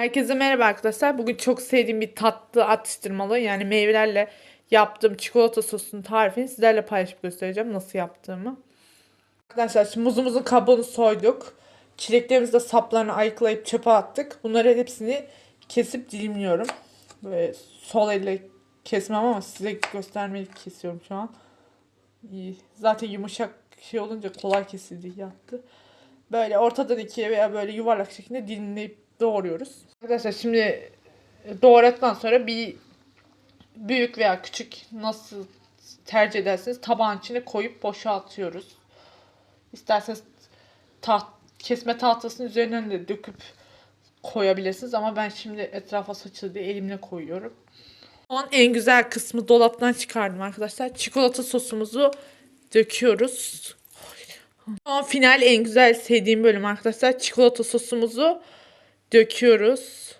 Herkese merhaba arkadaşlar. Bugün çok sevdiğim bir tatlı atıştırmalı yani meyvelerle yaptığım çikolata sosunun tarifini sizlerle paylaşıp göstereceğim nasıl yaptığımı. Arkadaşlar şimdi muzumuzun kabuğunu soyduk. Çileklerimizi de saplarını ayıklayıp çöpe attık. Bunları hepsini kesip dilimliyorum. Böyle sol elle kesmem ama size göstermeyi kesiyorum şu an. İyi. Zaten yumuşak şey olunca kolay kesildi yattı. Böyle ortadan ikiye veya böyle yuvarlak şeklinde dilimleyip doğruyoruz. Arkadaşlar şimdi doğradıktan sonra bir büyük veya küçük nasıl tercih ederseniz tabağın içine koyup boşaltıyoruz. İsterseniz taht, kesme tahtasının üzerine de döküp koyabilirsiniz ama ben şimdi etrafa saçıldı diye elimle koyuyorum. An en güzel kısmı dolaptan çıkardım arkadaşlar. Çikolata sosumuzu döküyoruz. An final en güzel sevdiğim bölüm arkadaşlar. Çikolata sosumuzu döküyoruz.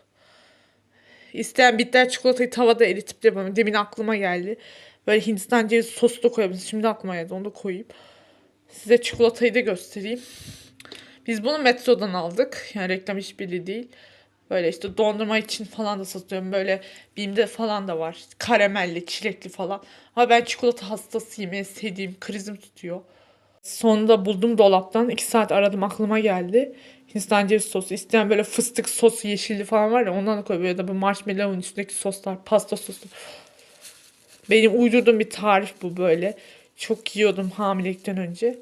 İsteyen bitter çikolatayı tavada eritip de. Demin aklıma geldi. Böyle Hindistan cevizi sosu da koyabiliriz. Şimdi aklıma geldi. Onu da koyayım. Size çikolatayı da göstereyim. Biz bunu Metro'dan aldık. Yani reklam işbirliği değil. Böyle işte dondurma için falan da satıyorum. Böyle Bim'de falan da var. Karamelli, çilekli falan. Ama ben çikolata hastasıyım. En sevdiğim krizim tutuyor. Sonunda buldum dolaptan. 2 saat aradım aklıma geldi. Hindistan cevizi sosu. İsteyen böyle fıstık sosu yeşilli falan var ya ondan da koy. Böyle da bu marshmallow'un üstündeki soslar. Pasta sosu. Benim uydurduğum bir tarif bu böyle. Çok yiyordum hamilelikten önce.